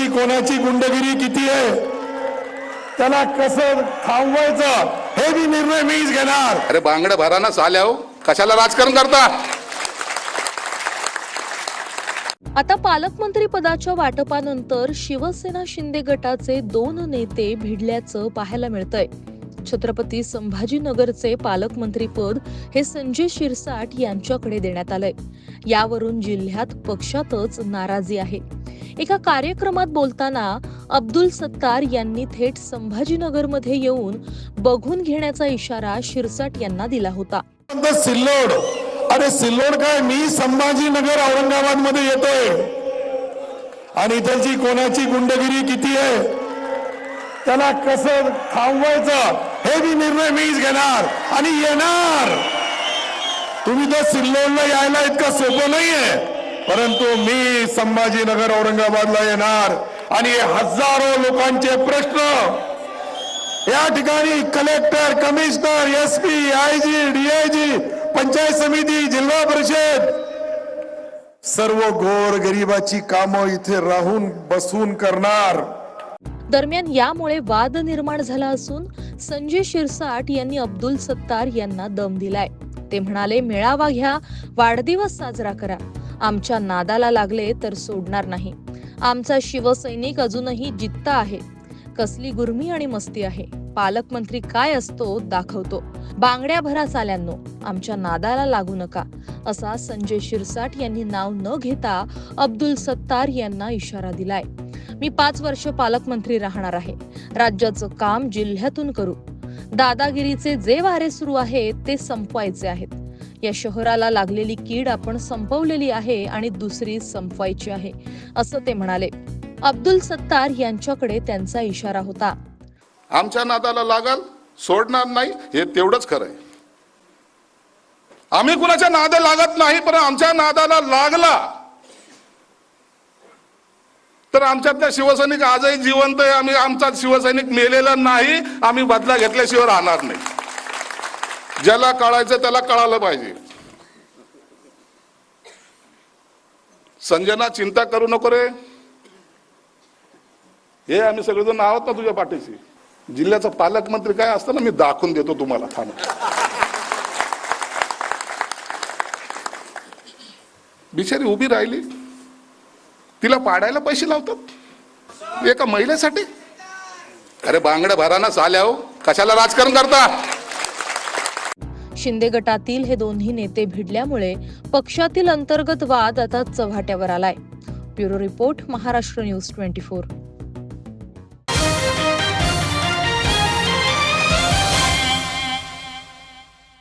इथलची कोणाची गुंडगिरी किती आहे? त्याला कसं थांबवायचं हे बी निर्णय मीच घेणार. अरे बांगड्या भराना साल्या हो. कशाला राजकारण करता? आता पालकमंत्री पदाच्या वाटपानंतर शिवसेना शिंदे गटाचे दोन नेते भिडल्याचं पाहायला मिळतंय. छत्रपती संभाजीनगरचे पालकमंत्री पद हे संजय शिरसाट यांच्याकडे देण्यात आलंय. यावरून जिल्ह्यात पक्षातच नाराजी आहे. एका कार्यक्रमात बोलताना अब्दुल सत्तार यांनी थेट संभाजीनगरमध्ये येऊन बघून घेण्याचा इशारा शिरसाट यांना दिला होता. सिल्लोड. अरे सिल्लोड काय? मी संभाजीनगर औरंगाबादमध्ये येतोय. आणि इथलची कोणाची गुंडगिरी किती आहे? त्याला कसं थांबवायचं? हे मी निर्णय मीच घेणार आणि येणार. तुम्ही तर सिल्लोडला यायला इतकं सोपं नाहीये परंतु मी संभाजीनगर औरंगाबादला येणार आणि हजारो लोकांचे प्रश्न. या ठिकाणी collector commissioner S P I DIG panchayat समिती जिल्हा परिषद सर्व गोर गरिबाची कामं इथे राहून बसून करणार. दरम्यान यामुळे वाद निर्माण झाला असून संजय शिरसाट यांनी अब्दुल सत्तार यांना दम दिलाय. ते म्हणाले मेळावा घ्या वाढदिवस साजरा करा. आमच्या नादाला लागले तर सोडणार नाही. आमचा शिवसैनिक अजूनही जित्ता आहे. कसली गुरमी आणि मस्ती आहे. पालकमंत्री काय असतो दाखवतो. बांगड्या भरा चाल्यांनो आमच्या नादाला लागू नका. असा संजय शिरसाट यांनी नाव न घेता अब्दुल सत्तार यांना इशारा दिलाय. मी पाच वर्ष पालकमंत्री राहणार आहे. राज्याचं काम जिल्ह्यातून करू. दादागिरीचे जे वारे सुरू आहेत ते संपवायचे आहेत. या शहराला लागलेली कीड आपण संपवलेली आहे आणि दुसरी संपवायची आहे असं ते म्हणाले. अब्दुल सत्तार यांच्याकडे त्यांचा इशारा होता. आमच्या नादाला लागाल सोडणार नाही हे तेवढंच खरं आहे. आम्ही कुणाच्या नादा लागत नाही पण आमच्या नादाला लागला. तर आमच्यातल्या शिवसैनिक आजही जिवंत आहे. आम्ही आमचा शिवसैनिक मेलेला नाही. आम्ही बदला घेतल्याशिवाय राहणार नाही. ज्याला कळायचं त्याला कळालं पाहिजे. संजना चिंता करू नको रे. हे आम्ही सगळेजण आहोत ना तुझ्या पाठीशी. जिल्ह्याचा पालकमंत्री काय असतं ना मी दाखवून देतो तुम्हाला. थांब. बिचारी उभी राहिली. तिला पाडायला पैसे लावतात? एका महिलेसाठी? अरे बांगड्या भराना साल्या हो. कशाला राजकारण करता? शिंदे गटातील हे दोन्ही नेते भिडल्यामुळे पक्षातील अंतर्गत वाद आता चव्हाट्यावर आलाय. Bureau report Maharashtra news twenty four.